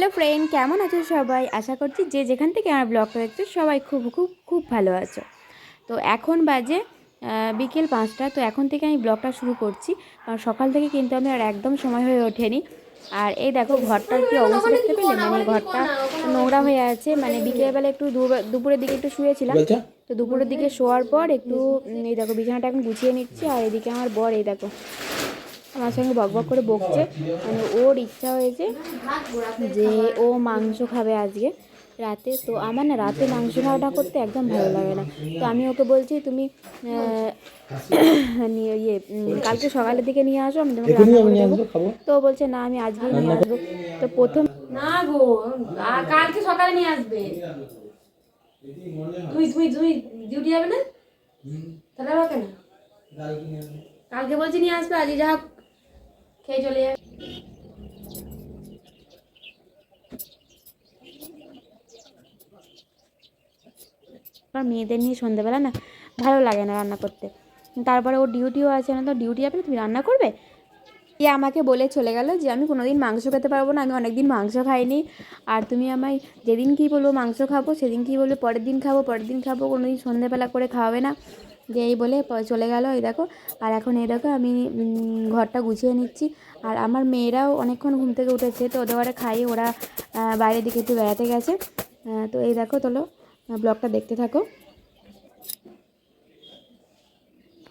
Hello friend কেমন আছো সবাই? আশা করছি যে যেখান থেকে আমার ব্লগটা দেখছ সবাই খুব খুব খুব ভালো আছো। তো এখন বাজে বিকেল পাঁচটা তো এখন থেকে আমি ব্লগটা শুরু করছি। কারণ সকাল থেকে কিন্তু আমি আর একদম সময় হয়ে ওঠেনি। আর এই দেখো ঘরটার কি অবস্থা দেখতে পেলে? মানে ঘরটা নোংরা হয়ে আছে। মানে বিকেলবেলা একটু দুপুরের দিকে একটু শুয়েছিলাম। তো দুপুরের দিকে শোয়ার পর একটু এই দেখো বিছানাটা এখন গুছিয়ে নিচ্ছি। আর এদিকে আমার বর এই দেখো। আমার সঙ্গে বক বক করে বকছে। মানে ওর ইচ্ছা হয়েছে যে ও মাংস খাবে আজকে রাতে। তো আমার না রাতে মাংস খাওয়াটা করতে একদম ভালো লাগে না। তো আমি ওকে বলছি তুমি নিয়ে ইয়ে কালকে সকালের দিকে নিয়ে আসো আমি তোমাকে রান্না করে দেবো। তো বলছে না আমি আজকেই নিয়ে আসব। তো প্রথম না গো কালকে সকালে নিয়ে আসবে। তুই তুই তুই ডিউটি যাবে না? তাহলে কেন? কালকে বলছি নিয়ে আসবে আজকে যা হোক। খেয়ে চলে যাবে। মেয়েদের নিয়ে সন্ধ্যেবেলা না ভালো লাগে না রান্না করতে। তারপরে ও ডিউটিও আছে না, তো ডিউটি যাবে তুমি রান্না করবে? এ আমাকে বলে চলে গেল যে আমি কোনোদিন মাংস খেতে পারব না, আমি অনেকদিন মাংস খাইনি। আর তুমি আমায় যেদিন কী বলব মাংস খাব, সেদিন কী বলবে পরের দিন খাব, পরের দিন খাব, কোনোদিন সন্ধ্যেবেলা করে খাওয়াবে না। যে এই বলে চলে গেল, এই দেখো। আর এখন এই দেখো আমি ঘরটা গুছিয়ে নিচ্ছি। আর আমার মেয়েরাও অনেকক্ষণ ঘুম থেকে উঠেছে, তো ওদের ঘরে খাইয়ে ওরা বাইরের দিকে একটু বেড়াতে গেছে। তো এই দেখো তোলো ব্লগটা দেখতে থাকো।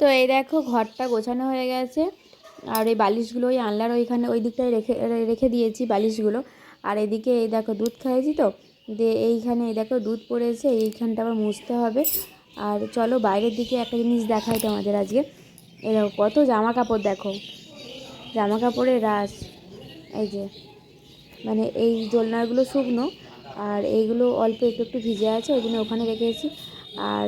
তো এই দেখো ঘরটা গোছানো হয়ে গেছে। আর এই বালিশগুলো ওই আনলার ওইখানে ওই দিকটায় রেখে রেখে দিয়েছি বালিশগুলো। আর এদিকে এই দেখো দুধ খাইয়েছি তো, দিয়ে এইখানে এই দেখো দুধ পড়েছে, এইখানটা আবার মুছতে হবে। আর চলো বাইরের দিকে একটা জিনিস দেখাই তোমাদের আজকে। এই দেখো কত জামা কাপড় দেখো। জামা কাপড়ের রাস। এই যে মানে এই দোলনাগুলো শুকনো, আর এইগুলো অল্প একটু একটু ভিজে আছে, ওই জন্য ওখানে রেখেছি। আর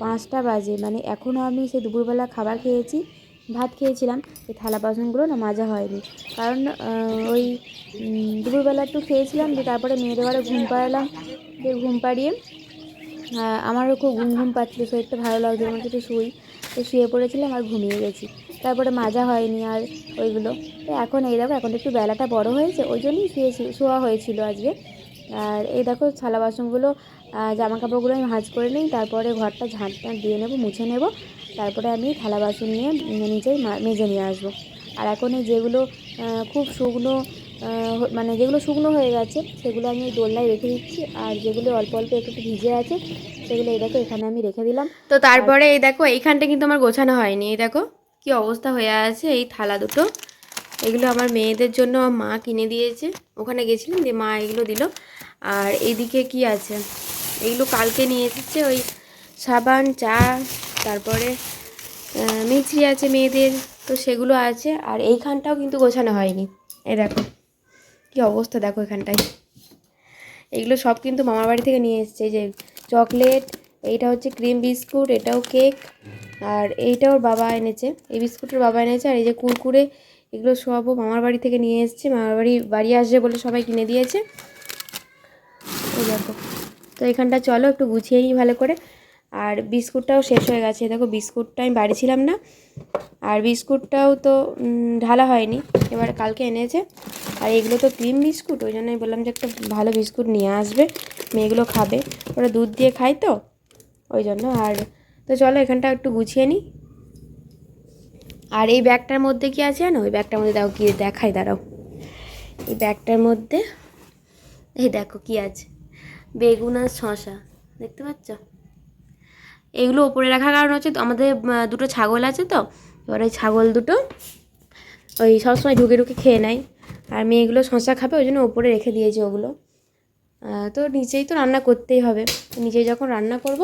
পাঁচটা বাজে মানে এখনও আমি সেই দুপুরবেলা খাবার খেয়েছি। ভাত খেয়েছিলাম, এই থালা বাসনগুলো না মাজা হয়নি। কারণ ওই দুপুরবেলা একটু খেয়েছিলাম যে তারপরে মেয়েদের ঘরে ঘুম পাড়ালাম, দিয়ে ঘুম পাড়িয়ে আমারও খুব ঘুম ঘুম পাচ্ছিল, শরীরটা ভালো লাগছিল হচ্ছে একটু শুই, তো শুয়ে পড়েছিলাম আর ঘুমিয়ে গেছি। তারপরে মাজা হয়নি আর ওইগুলো। তো এখন এই দেখো, এখন একটু বেলাটা বড় হয়েছে, ওই জন্যই শুয়েছি, শোয়া হয়েছিল আজকে। আর এই দেখো, থালা বাসনগুলো জামা কাপড়গুলো আমি ভাঁজ করে নিই, তারপরে ঘরটা ঝাঁট দিয়ে নেব, মুছে নেব তারপরে আমি থালা বাসন নিয়ে মা- মেজে নিয়ে আসব। আর এখন এই যেগুলো খুব শুকনো মানে যেগুলো শুকনো হয়ে গেছে, সেগুলো আমি দোলনায় রেখে দিচ্ছি। আর যেগুলো অল্প অল্প একটু ভিজে আছে, সেগুলো এই দেখো এখানে আমি রেখে দিলাম। তো তারপরে এই দেখো, এইখানটা কিন্তু আমার গোছানো হয়নি। এই দেখো কি অবস্থা হয়ে আছে, এই থালা দুটো। এগুলো আমার মেয়েদের জন্য মা কিনে দিয়েছে। ওখানে গেছিলাম দিয়ে মা এগুলো দিল। আর এইদিকে কি আছে? এগুলো কালকে নিয়ে এসেছে ওই সাবান, চা তারপরে মিছরি আছে মেয়েদের, তো সেগুলো আছে, আর এইখানটাও কিন্তু গোছানো হয়নি। এই দেখো, কি অবস্থা দেখো এখানটায়। এগুলো সব কিন্তু মামার বাড়ি থেকে নিয়ে এসেছে যে চকলেট, এইটা হচ্ছে ক্রিম বিস্কুট, এটাও কেক, আর এইটা ওর বাবা এনেছে। এই বিস্কুটের বাবা এনেছে, আর এই যে কুরকুরে, এগুলো সবও মামার বাড়ি থেকে নিয়ে এসেছে। মামার বাড়ি বাড়ি আসবে বলে সবাই কিনে দিয়েছে। এই তো এখানটা চলো একটু গুছিয়ে নিই ভালো করে। আর বিস্কুটটাও শেষ হয়ে গেছে। দেখো, বিস্কুটটা আমি বাড়ি ছিলাম না, আর বিস্কুটটাও তো ঢালা হয়নি, এবার কালকে এনেছে। আর এগুলো তো ক্রিম বিস্কুট, ওই জন্য আমি বললাম যে একটা ভালো বিস্কুট নিয়ে আসবে, মেয়েগুলো খাবে। ওরা দুধ দিয়ে খায় তো, ওই জন্য। আর তো চলো, এখানটা একটু গুছিয়ে নিই। আর এই ব্যাগটার মধ্যে কি আছে জানো? ওই ব্যাগটার মধ্যে দেখো কি দেখাই, দাঁড়াও। এই ব্যাগটার মধ্যে, এই দেখো কি আছে। বেগুন আর শশা দেখতে পাচ্ছ? এগুলো ওপরে রাখার কারণ হচ্ছে আমাদের দুটো ছাগল আছে তো, এবার ওই ছাগল দুটো ওই সবসময় ঢুকে ঢুকে খেয়ে নেয়। আর মেয়েগুলো শশা খাবে, ওই জন্য ওপরে রেখে দিয়েছে ওগুলো। তো নিচেই তো রান্না করতেই হবে। নিচে যখন রান্না করব,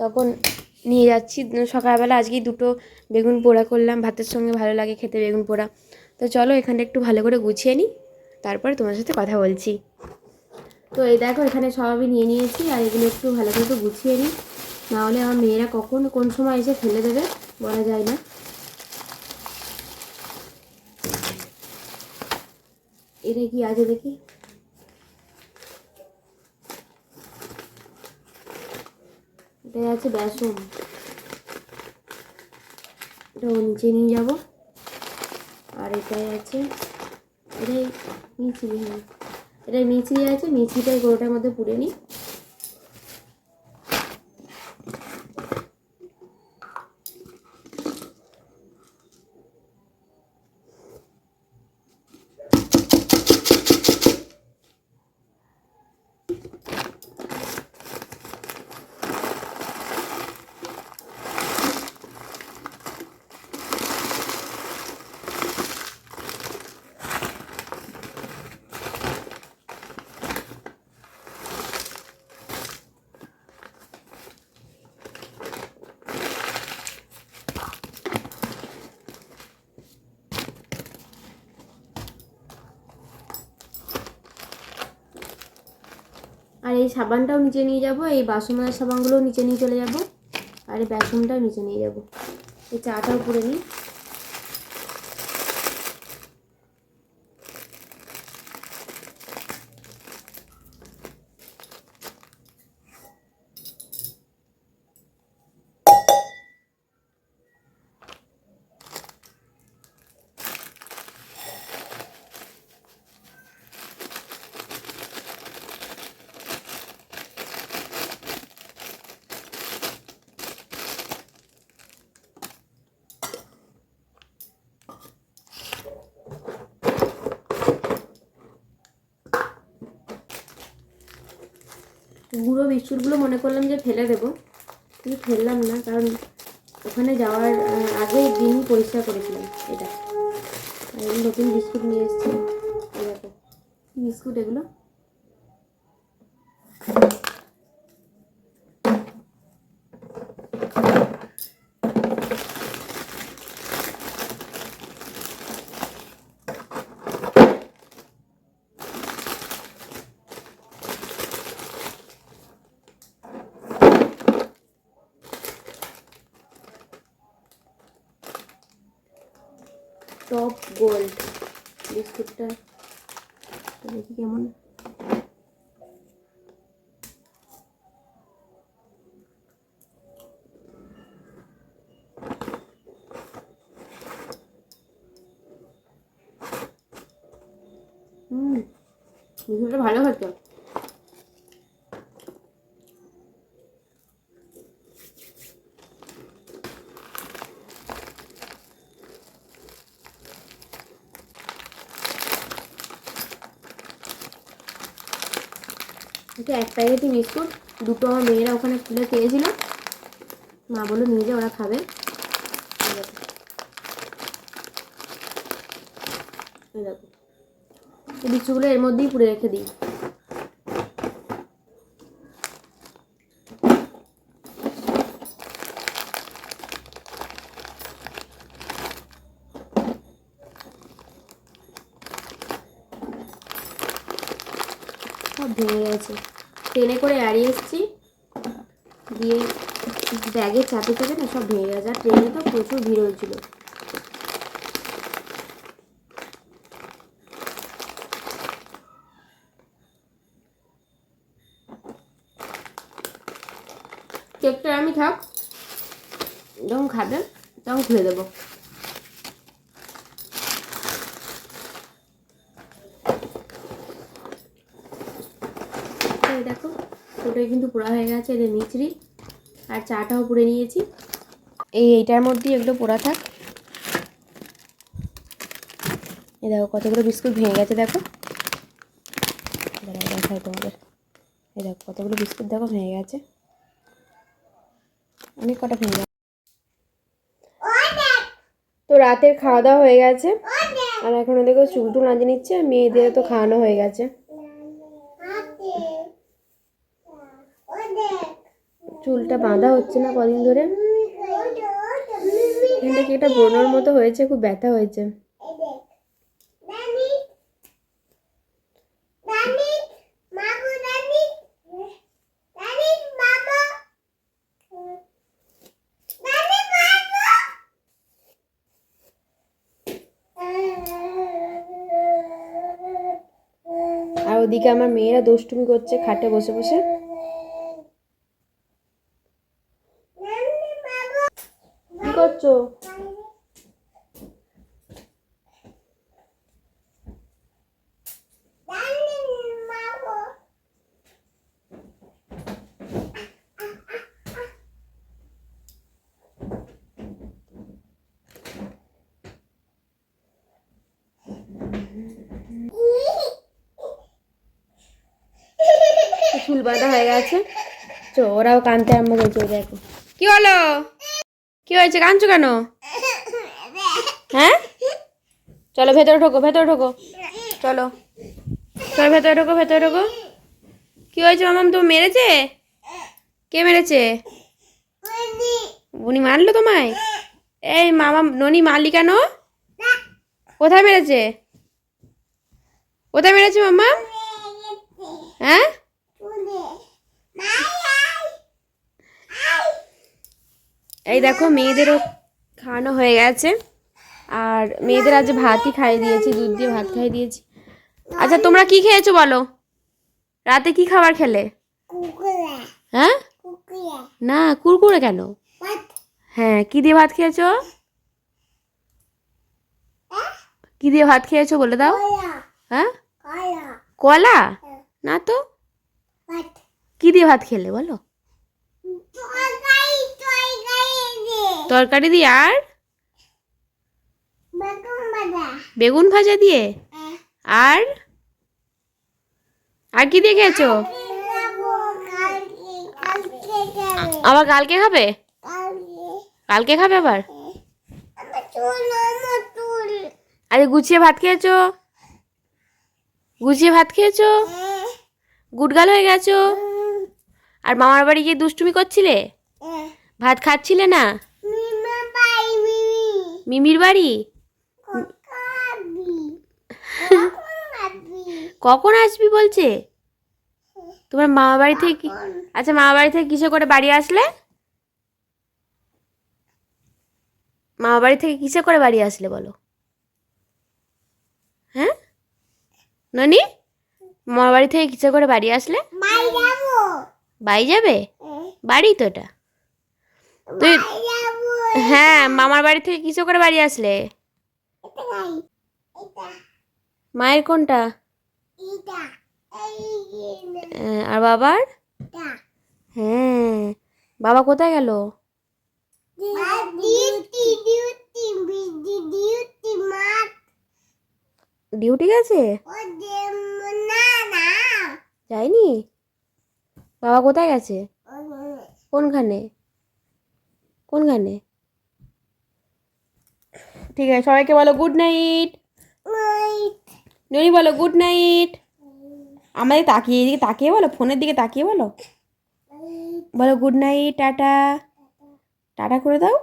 তখন নিয়ে যাচ্ছি। সকালবেলা আজকেই দুটো বেগুন পোড়া করলাম। ভাতের সঙ্গে ভালো লাগে খেতে বেগুন পোড়া। তো চলো এখানটা একটু ভালো করে গুছিয়ে নিই। তারপরে তোমার সাথে কথা বলছি। তো এই দেখো, এখানে সব আমি নিয়ে নিয়েছি। আর এগুলো একটু ভালো করে গুছিয়ে নিই। নাহলে আমার মেয়েরা কখন কোন সময় এসে ফেলে দেবে, বলা যায় না। এটা কি আছে দেখি। এটাই আছে বেসন। এটা নিচে নিয়ে যাব। আর এটাই আছে, এটাই নিয়েছি হ্যাঁ এটা মিচড়ি আছে মিচড়িটা এই গোটার মধ্যে পুড়ে নিই। আর এই সাবানটাও নিচে নিয়ে যাব, এই বাসন মাজার সাবানগুলোও নিচে নিয়ে চলে যাব, আর এই বেসনটাও নিচে নিয়ে যাব। এই চাটাও করে নিই গুঁড়ো বিস্কুটগুলো মনে করলাম যে ফেলে দেবো, কিন্তু ফেললাম না, কারণ ওখানে যাওয়ার আগে দিন পরিষ্কার করেছিলাম এটা। নতুন বিস্কুট নিয়ে এসেছি। বিস্কুট এগুলো? টপ গোল্ড বিস্কুটটা দেখি কেমন হুম বিস্কুটটা ভালো হতো এটা এক প্যাকেটই বিস্কুট দুটো আমার মেয়েরা ওখানে খুলে পেয়েছিল মা বলল, নিয়ে যা, ওরা খাবে। দেখো। এই বিস্কুটগুলো এর মধ্যেই পুড়ে রেখে দিই সব ভেঙে গেছে ট্রেনে করে এড়িয়ে এসেছি। দিয়ে ব্যাগে চাপে চাপে না, সব ভেঙে গেছে। আর ট্রেনে তো প্রচুর ভিড় হয়েছিল। কেকটা আমি থাক। যখন খাবে, তখন খুলে দেবো এই দেখো ওটাই কিন্তু পোড়া হয়ে গেছে এদের মিচড়ি আর চাটাও পুড়ে নিয়েছি। এই এইটার মধ্যেই এগুলো পোড়া থাক। এ দেখো কতগুলো বিস্কুট ভেঙে গেছে, দেখো। দেখাই তোমাদের। এই দেখো কতগুলো বিস্কুট দেখো ভেঙে গেছে। অনেক কটা ভেঙে গেছে। তো রাতের খাওয়া দাওয়া হয়ে গেছে। আর এখন দেখো চুল টুল নাজে নিচ্ছে মেয়েদের তো খাওয়ানো হয়ে গেছে। চুলটা বাঁধা হচ্ছে না কদিন ধরে। এখানটা কি একটা ব্রণর মতো হয়েছে? খুব ব্যথা হয়েছে। আর ওদিকে আমার মেয়েরা দুষ্টুমি করছে, খাটে বসে বসে কি করছ চুল বাঁধা হয়ে গেছে। তো ওরাও কানতে আরম্ভ করেছে দেখো। কি হলো? কি হয়েছে? কাঁদছো কেন? হ্যাঁ? চলো, ভেতরে ঢোকো ভেতরে ঢোকো। চলো। চলো, ভেতরে ঢোকো ভেতরে ঢোকো। কি হয়েছে মামাম তো মেরেছে? কে মেরেছে? উনি মারলো তোমায়? এই মামা ননি মারলি কেন? কোথায় মেরেছে? কোথায় মেরেছে মাম্মা? হ্যাঁ? এই দেখো, মেয়েদেরও খাওয়ানো হয়ে গেছে। আর মেয়েদের আজ ভাতই খাইয়ে দিয়েছি, দুধ দিয়ে ভাত খাইয়ে দিয়েছি। আচ্ছা তোমরা কি খেয়েছো বলো? রাতে কি খাবার খেলে? হ্যাঁ? না, কুরকুরে কেন? হ্যাঁ কি দিয়ে ভাত খেয়েছো? কি দিয়ে ভাত খেয়েছো বলে দাও। হ্যাঁ? কলা? না তো? কি দিয়ে ভাত খেলে বলো? তরকারি দিয়ে। আর? বেগুন ভাজা। দিয়ে? আর? আর কি দিয়ে খেয়েছো? আবার কালকে খাবে? কালকে খাবে আবার? আরে গুছিয়ে ভাত খেয়েছো? গুছিয়ে ভাত খেয়েছো? গুটগাল হয়ে গেছো? আর মামার বাড়ি গিয়ে দুষ্টুমি করছিলে? ভাত খাচ্ছিলে না? মিমির বাড়ি? কখন আসবি? বলছে? তোমার মামা বাড়ি থেকে কি আচ্ছা মামা বাড়ি থেকে কিসে করে বাড়ি আসলে? মামা বাড়ি থেকে কিসে করে বাড়ি আসলে বলো? হ্যাঁ? ননি? মামা বাড়ি থেকে কিসে করে বাড়ি আসলে? বাড়ি যাবে? বাড়ি তো এটা। তুই হ্যাঁ মামার বাড়ি থেকে কিসে করে বাড়ি আসলে। মায়ের কোনটা? আর বাবার? হ্যাঁ বাবা কোথায় গেল? ডিউটি গেছে? যায়নি? বাবা কোথায় গেছে? কোনখানে? কোনখানে? ঠিক আছে সবাইকে বলো গুড নাইট ননি বলো গুড নাইট আমাদের তাকিয়ে এদিকে তাকিয়ে বলো ফোনের দিকে তাকিয়ে বলো। বলো গুড নাইট টাটা। টাটা করে দাও।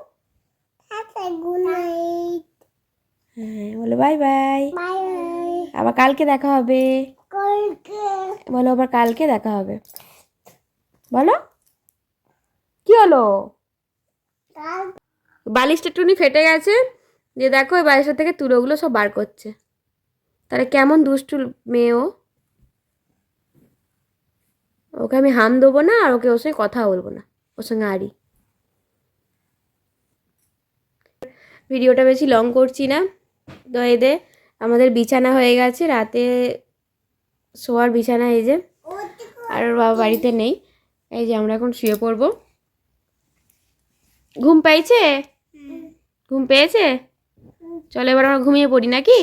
গুড নাইট হ্যাঁ বলো বাই বাই আবার কালকে দেখা হবে। বলো আবার কালকে দেখা হবে। বলো। কি হলো? বালিশটা একটুখানি ফেটে গেছে। দিয়ে দেখো ওই বালিশটা থেকে তুলোগুলো সব বার করছে। তাহলে কেমন দুষ্টু মেয়ে ও। ওকে আমি হাম দেবো না আর ওকে ওর সঙ্গে কথা বলব না। ওর সঙ্গে আড়ি। ভিডিওটা বেশি লং করছি না। তো এদে আমাদের বিছানা হয়ে গেছে। রাতে শোয়ার বিছানা এই যে। আর বাবা বাড়িতে নেই। এই যে আমরা এখন শুয়ে পড়ব। ঘুম পেয়েছে? ঘুম পেয়েছে? চলো এবার আমরা ঘুমিয়ে পড়ি নাকি?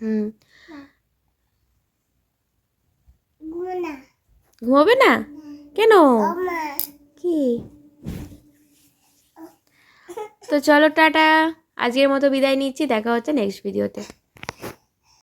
হুম। ঘুমাবে না? কেন? কি? তো চলো টাটা। আজকের মতো বিদায় নিচ্ছি, দেখা হচ্ছে নেক্সট ভিডিওতে